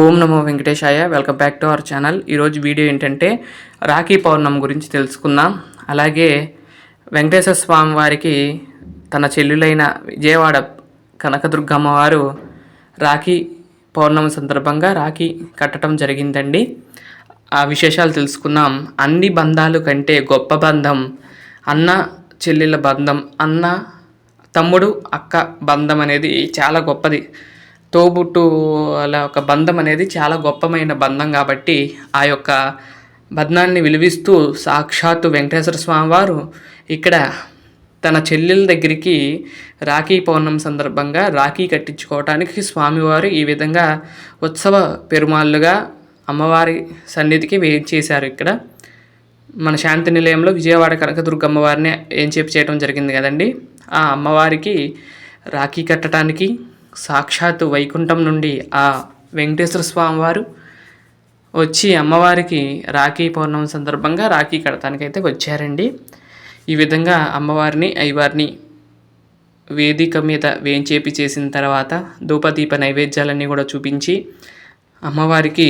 ఓం నమో వెంకటేశాయ welcome back to our channel. ఈరోజు video ఏంటంటే రాఖీ పౌర్ణమి గురించి తెలుసుకుందాం. అలాగే వెంకటేశ్వర స్వామి వారికి తన చెల్లులైన విజయవాడ కనకదుర్గమ్మ వారు రాఖీ పౌర్ణమి సందర్భంగా రాఖీ కట్టడం జరిగిందండి. ఆ విశేషాలు తెలుసుకుందాం. అన్ని బంధాలు కంటే గొప్ప బంధం అన్న చెల్లెళ్ళ బంధం అన్న తమ్ముడు అక్క బంధం అనేది చాలా గొప్పది. తోబుట్టు అలా ఒక బంధం అనేది చాలా గొప్పమైన బంధం కాబట్టి ఆ యొక్క బంధాన్ని విలువిస్తూ సాక్షాత్తు వెంకటేశ్వర స్వామి వారు ఇక్కడ తన చెల్లెల దగ్గరికి రాఖీ పౌర్ణమి సందర్భంగా రాఖీ కట్టించుకోవటానికి స్వామివారు ఈ విధంగా ఉత్సవ పెరుమాళ్ళుగా అమ్మవారి సన్నిధికి వేయించేశారు ఇక్కడ. మన శాంతి నిలయంలో విజయవాడ కనకదుర్గ అమ్మవారిని ఏం చెప్పి చేయడం జరిగింది కదండి? ఆ అమ్మవారికి రాఖీ కట్టడానికి సాక్షాత్తు వైకుంఠం నుండి ఆ వెంకటేశ్వర స్వామి వారు వచ్చి అమ్మవారికి రాఖీ పౌర్ణమి సందర్భంగా రాఖీ కడతానికైతే వచ్చారండి. ఈ విధంగా అమ్మవారిని అయ్యవారిని వేదిక మీద వేంచేపి చేసిన తర్వాత ధూపదీప నైవేద్యాలన్నీ కూడా చూపించి అమ్మవారికి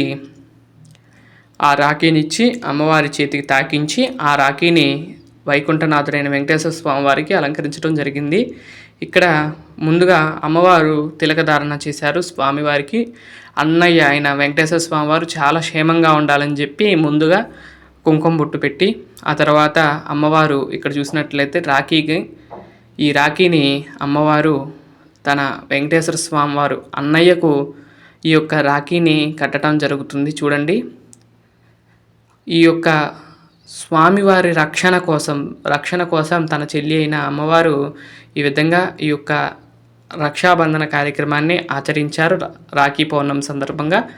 ఆ రాఖీని ఇచ్చి అమ్మవారి చేతికి తాకించి ఆ రాఖీని వైకుంఠనాథుడైన వెంకటేశ్వర స్వామి వారికి అలంకరించడం జరిగింది. ఇక్కడ ముందుగా అమ్మవారు తిలకధారణ చేశారు స్వామివారికి. అన్నయ్య అయిన వెంకటేశ్వర స్వామి వారు చాలా క్షేమంగా ఉండాలని చెప్పి ముందుగా కుంకుమ బొట్టు పెట్టి ఆ తర్వాత అమ్మవారు ఇక్కడ చూసినట్లయితే రాఖీకి ఈ రాఖీని అమ్మవారు తన వెంకటేశ్వర స్వామి వారు అన్నయ్యకు ఈ యొక్క రాఖీని కట్టడం జరుగుతుంది. చూడండి. ఈ యొక్క స్వామివారి రక్షణ కోసం రక్షణ కోసం తన చెల్లి అయిన అమ్మవారు ఈ విధంగా ఈ యొక్క రక్షాబంధన కార్యక్రమాన్ని ఆచరించారు. రాఖీ పౌర్ణమి సందర్భంగా.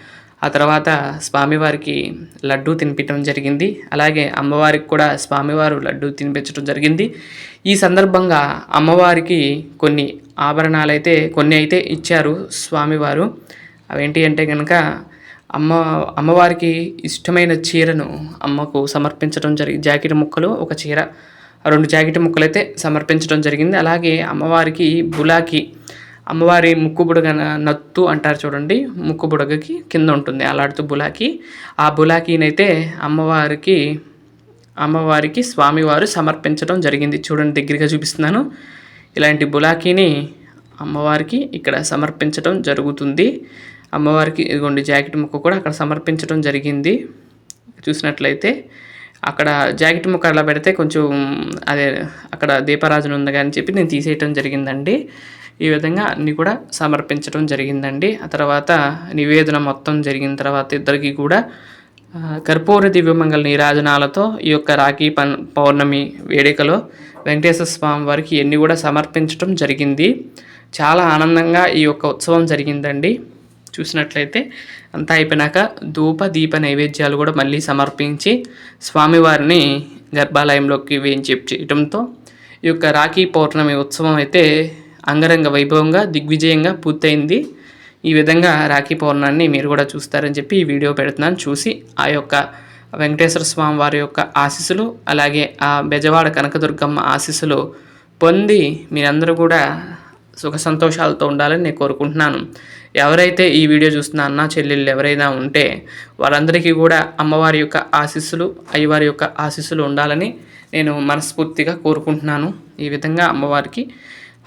ఆ తర్వాత స్వామివారికి లడ్డూ తినిపించడం జరిగింది. అలాగే అమ్మవారికి కూడా స్వామివారు లడ్డూ తినిపించడం జరిగింది. ఈ సందర్భంగా అమ్మవారికి కొన్ని ఆభరణాలు అయితే కొన్ని అయితే ఇచ్చారు స్వామివారు. అవేంటి అంటే కనుక అమ్మ అమ్మవారికి ఇష్టమైన చీరను అమ్మకు సమర్పించడం జరిగి జాకెట్ ముక్కలు ఒక చీర. రెండు జాకెట్ ముక్కలు అయితే సమర్పించడం జరిగింది. అలాగే అమ్మవారికి బులాకి అమ్మవారి ముక్కుబుడగ నత్తు అంటారు చూడండి. ముక్కు బుడగకి కింద ఉంటుంది. అలాడుతూ బులాకి. ఆ బులాకీనైతే అమ్మవారికి అమ్మవారికి స్వామివారు సమర్పించడం జరిగింది. చూడండి దగ్గరగా చూపిస్తున్నాను. ఇలాంటి బులాకీని అమ్మవారికి ఇక్కడ సమర్పించడం జరుగుతుంది. అమ్మవారికి ఇదిగోండి జాకెట్ ముక్క కూడా అక్కడ సమర్పించడం జరిగింది. చూసినట్లయితే అక్కడ జాకెట్ ముక్క అలా పెడితే కొంచెం అదే అక్కడ దీపరాజును ఉంది కానీ చెప్పి నేను తీసేయటం జరిగిందండి. ఈ విధంగా అన్నీ కూడా సమర్పించడం జరిగిందండి. ఆ తర్వాత నివేదన మొత్తం జరిగిన తర్వాత ఇద్దరికి కూడా కర్పూర దివ్యమంగళ నీరాజనాలతో ఈ యొక్క రాఖీ పన్ పౌర్ణమి వేడుకలో వెంకటేశ్వర స్వామి వారికి ఎన్ని కూడా సమర్పించడం జరిగింది. చాలా ఆనందంగా ఈ యొక్క ఉత్సవం జరిగిందండి. చూసినట్లయితే అంతా అయిపోయినాక ధూప దీప నైవేద్యాలు కూడా మళ్ళీ సమర్పించి స్వామివారిని గర్భాలయంలోకి వేయించి చేయడంతో ఈ యొక్క రాఖీ పౌర్ణమి ఉత్సవం అయితే అంగరంగ వైభవంగా దిగ్విజయంగా పూర్తయింది. ఈ విధంగా రాఖీ పౌర్ణాన్ని మీరు కూడా చూస్తారని చెప్పి ఈ వీడియో పెడుతున్నాను. చూసి ఆ యొక్క వెంకటేశ్వర స్వామి వారి యొక్క ఆశీస్సులు అలాగే ఆ బెజవాడ కనకదుర్గమ్మ ఆశీస్సులు పొంది మీరందరూ కూడా సుఖ సంతోషాలతో ఉండాలని నేను కోరుకుంటున్నాను. ఎవరైతే ఈ వీడియో చూస్తున్న అన్న చెల్లెళ్ళు ఎవరైనా ఉంటే వారందరికీ కూడా అమ్మవారి యొక్క ఆశీస్సులు అయ్యవారి యొక్క ఆశీస్సులు ఉండాలని నేను మనస్ఫూర్తిగా కోరుకుంటున్నాను. ఈ విధంగా అమ్మవారికి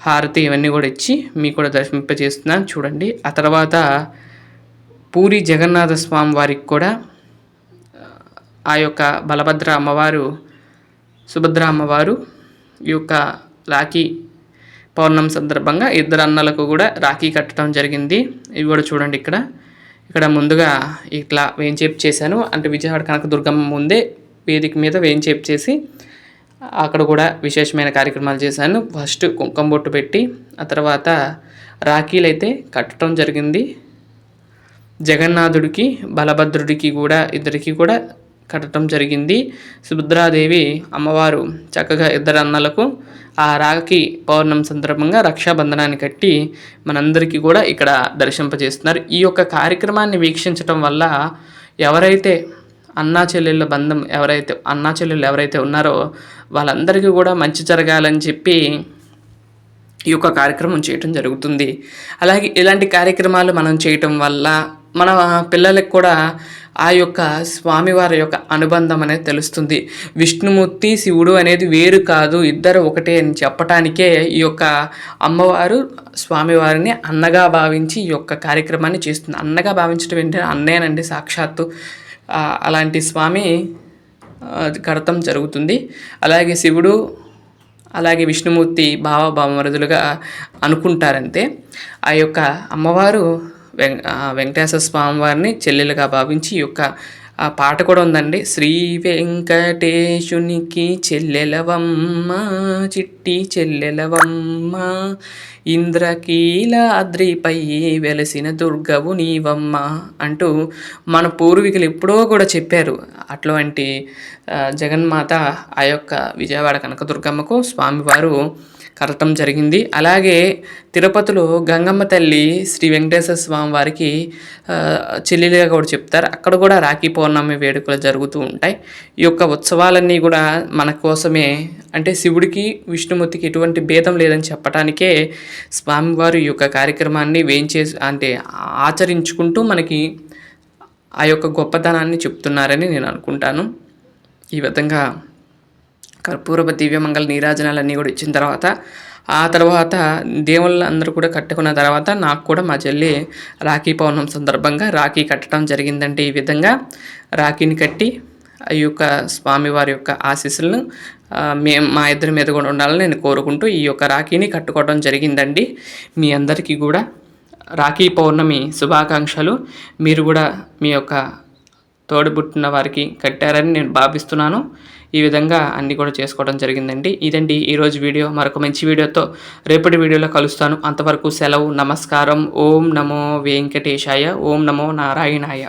హారతి ఇవన్నీ కూడా ఇచ్చి మీకు కూడా దర్శింపజేస్తున్నాను. చూడండి ఆ తర్వాత పూరి జగన్నాథ స్వామి వారికి కూడా ఆ యొక్క బలభద్ర అమ్మవారు సుభద్ర అమ్మవారు ఈ యొక్క రాఖీ పౌర్ణమి సందర్భంగా ఇద్దరు అన్నలకు కూడా రాఖీ కట్టడం జరిగింది. ఇవి కూడా చూడండి ఇక్కడ. ఇక్కడ ముందుగా ఇట్లా వేయించేపు చేశాను. అంటే విజయవాడ కనక దుర్గమ్మ ముందే వేదిక మీద వేయించేపు చేసి అక్కడ కూడా విశేషమైన కార్యక్రమాలు చేశాను. ఫస్ట్ కుంకుమ బొట్టు పెట్టి ఆ తర్వాత రాఖీలు అయితే కట్టడం జరిగింది. జగన్నాథుడికి బలభద్రుడికి కూడా ఇద్దరికి కూడా కట్టడం జరిగింది. సుభద్రాదేవి అమ్మవారు చక్కగా ఇద్దరు అన్నలకు ఆ రాఖీ పౌర్ణమి సందర్భంగా రక్షాబంధనాన్ని కట్టి మనందరికీ కూడా ఇక్కడ దర్శింపజేస్తున్నారు. ఈ యొక్క కార్యక్రమాన్ని వీక్షించడం వల్ల ఎవరైతే అన్నా చెల్లెళ్ళ బంధం ఎవరైతే అన్నా చెల్లెళ్ళు ఎవరైతే ఉన్నారో వాళ్ళందరికీ కూడా మంచి జరగాలని చెప్పి ఈ యొక్క కార్యక్రమం చేయటం జరుగుతుంది. అలాగే ఇలాంటి కార్యక్రమాలు మనం చేయటం వల్ల మన పిల్లలకు కూడా ఆ యొక్క స్వామివారి యొక్క అనుబంధం అనేది తెలుస్తుంది. విష్ణుమూర్తి శివుడు అనేది వేరు కాదు. ఇద్దరు ఒకటే అని చెప్పటానికే ఈ యొక్క అమ్మవారు స్వామివారిని అన్నగా భావించి ఈ యొక్క కార్యక్రమాన్ని చేస్తుంది. అన్నగా భావించడం ఏంటంటే అన్నేనండి సాక్షాత్తు. అలాంటి స్వామి కడతం జరుగుతుంది. అలాగే శివుడు అలాగే విష్ణుమూర్తి భావ భావమరుదులుగా అనుకుంటారంతే. ఆ యొక్క అమ్మవారు వెం ఆ వెంకటేశ్వర స్వామి వారిని చెల్లెలుగా భావించి ఈ యొక్క ఆ పాట కూడా ఉందండి. శ్రీ వెంకటేశునికి చెల్లెలవమ్మ చిట్టి చెల్లెలవమ్మ ఇంద్రకీలాద్రిపై వెలసిన దుర్గవు నీవమ్మ అంటూ మన పూర్వీకులు ఎప్పుడో కూడా చెప్పారు. అటువంటి జగన్మాత ఆ యొక్క విజయవాడ కనకదుర్గమ్మకు స్వామివారు కట్టడం జరిగింది. అలాగే తిరుపతిలో గంగమ్మ తల్లి శ్రీ వెంకటేశ్వర స్వామి వారికి ఆ, చెల్లెలుగా కూడా చెప్తారు. అక్కడ కూడా రాఖీ పౌర్ణమి వేడుకలు జరుగుతూ ఉంటాయి. ఈ యొక్క ఉత్సవాలన్నీ కూడా మన కోసమే. అంటే శివుడికి విష్ణుమూర్తికి ఎటువంటి భేదం లేదని చెప్పడానికే స్వామివారు ఈ యొక్క కార్యక్రమాన్ని వేయించే అంటే ఆచరించుకుంటూ మనకి ఆ యొక్క గొప్పతనాన్ని చెప్తున్నారని నేను అనుకుంటాను. ఈ విధంగా కర్పూరప దివ్యమంగళ నీరాజనాలన్నీ కూడా ఇచ్చిన తర్వాత ఆ తర్వాత దేవుళ్ళు అందరూ కూడా కట్టుకున్న తర్వాత నాకు కూడా మా చెల్లి రాఖీ పౌర్ణం సందర్భంగా రాఖీ కట్టడం జరిగిందంటే ఈ విధంగా రాఖీని కట్టి ఈ యొక్క స్వామివారి యొక్క ఆశీస్సులను మేము మా ఇద్దరి మీద కూడా ఉండాలని నేను కోరుకుంటూ ఈ యొక్క రాఖీని కట్టుకోవడం జరిగిందండి. మీ అందరికీ కూడా రాఖీ పౌర్ణమి శుభాకాంక్షలు. మీరు కూడా మీ యొక్క తోడుబుట్టిన వారికి కట్టారని నేను భావిస్తున్నాను. ఈ విధంగా అన్నీ కూడా చేసుకోవడం జరిగిందండి. ఇదండి ఈరోజు వీడియో. మరొక మంచి వీడియోతో రేపటి వీడియోలో కలుస్తాను. అంతవరకు సెలవు నమస్కారం. ఓం నమో వెంకటేశాయ. ఓం నమో నారాయణాయ.